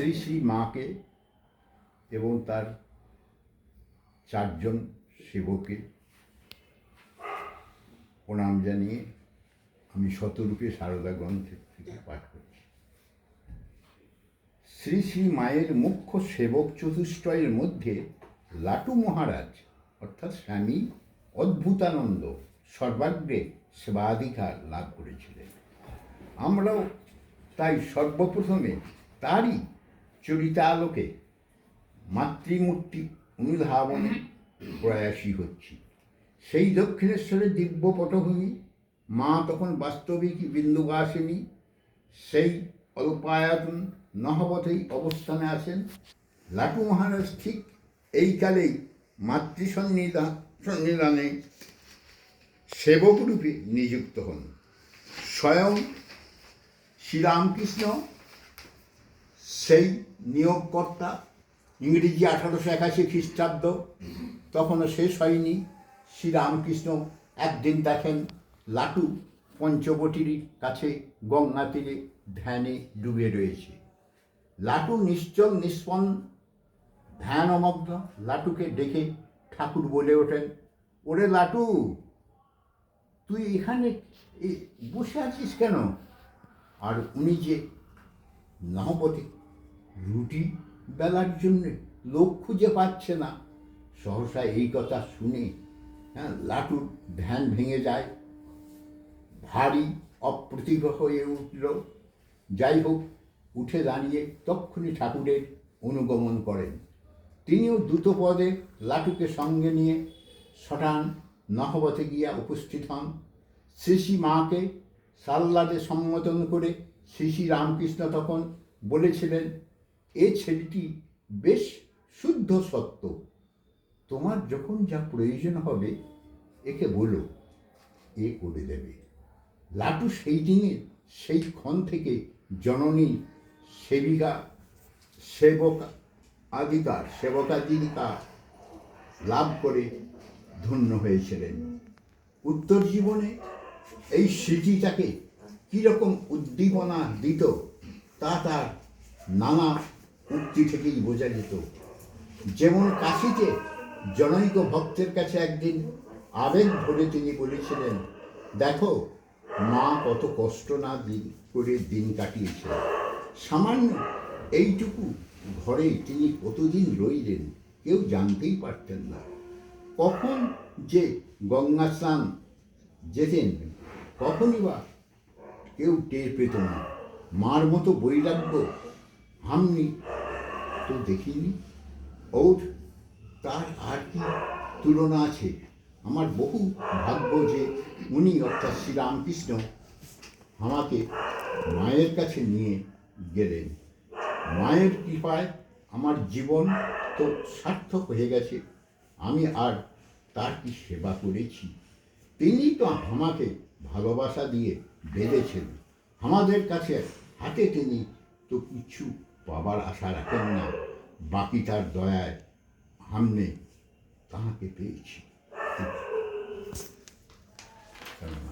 শ্রী শ্রী মাকে এবং তার চারজন সেবকে প্রণাম জানিয়ে আমি শতরূপে সারদা গ্রন্থের থেকে পাঠ করছি। শ্রী শ্রী মায়ের মুখ্য সেবক চতুষ্টয়ের মধ্যে লাটু মহারাজ অর্থাৎ স্বামী অদ্ভুতানন্দ সর্বাগ্রে সেবাধিকার লাভ করেছিলেন। আমরাও তাই সর্বপ্রথমে তারই চরিতালোকে মাতৃমূর্তি অনুধাবনে প্রয়াসী হচ্ছি। সেই দক্ষিণেশ্বরের দিব্য পটভূমি মা তখন বাস্তবিক বিন্দুবাসিনী সেই অল্পায়তন নহবতেই অবস্থানে আছেন। লাটু মহারাজ ঠিক এই কালেই মাতৃসন্নিধান সন্নিধানে সেবকরূপে নিযুক্ত হন। স্বয়ং শ্রীরামকৃষ্ণ সেই নিয়োগকর্তা ইংরেজি আঠারোশো একাশি খ্রিস্টাব্দ, তখনও শেষ হয়নি। শ্রীরামকৃষ্ণ একদিন দেখেন লাটু পঞ্চবটির কাছে গঙ্গা তীরে ধ্যানে ডুবে রয়েছে। লাটু নিশ্চল নিষ্পন, ধ্যানমগ্ন লাটুকে ডেকে ঠাকুর বলে ওঠেন, ওরে লাটু, তুই এখানে বসে আছিস কেন? আর উনি যে নহপতি রুটি বেলার জন্য লোক খুঁজে পাচ্ছে না। সহসা এই কথা শুনে হ্যাঁ লাটুর ধ্যান ভেঙে যায়। ভারী অপ্রতিভ হয়ে উঠল। যাই হোক, উঠে দাঁড়িয়ে তক্ষুনি ঠাকুরের অনুগমন করেন। তিনিও দ্রুত পদে লাটুকে সঙ্গে নিয়ে সটান নহবতে গিয়া উপস্থিত হন। শ্রী মাকে সাল্লাদে সম্বোধন করে শ্রী শ্রী রামকৃষ্ণ তখন বলেছিলেন এ ছেলেটি বেশ শুদ্ধ সত্য। তোমার যখন যা প্রয়োজন হবে, একে বলো, এ করে দেবে। লাটু সেই দিনে সেই ক্ষণ থেকে জননী, সেবিকা, সেবক আধিকার সেবকাধিকার লাভ করে ধন্য হয়েছিলেন। উত্তর জীবনে এই স্মৃতি তাকে কীরকম উদ্দীপনা দিত, তা তার নানা উক্তি থেকেই বোঝা যেত, যেমন কাশিতে জনৈক ভক্তের কাছে একদিন আবেগ ভরে তিনি বলেছিলেন, দেখো, মা কত কষ্ট না দিন করে দিন কাটিয়েছে সামান্য এইটুকু ঘরে তিনি কতদিন রইলেন, কেউ জানতেই পারতেন না। কখন যে গঙ্গা স্নান যেতেন, কখনই বা কেউ টের পেত না। মার মতো বৈরাগ্য, হামনি তো দেখিনি। ওর তার আর কি তুলনা আছে। আমার বহু ভাগ্য যে উনি অর্থাৎ শ্রীরামকৃষ্ণ আমাকে মায়ের কাছে নিয়ে গেলেন। মায়ের কৃপায় আমার জীবন তো সার্থক হয়ে গেছে। আমি আর তার কি সেবা করেছি? তিনি তো আমাকে ভালোবাসা দিয়ে বেঁধেছেন। আমাদের কাছে হাতে তিনি তো কিছু পাবার আশা রাখেন না বাকি তার দয়ায় সামনে তাহাকে পেয়েছি। কেননা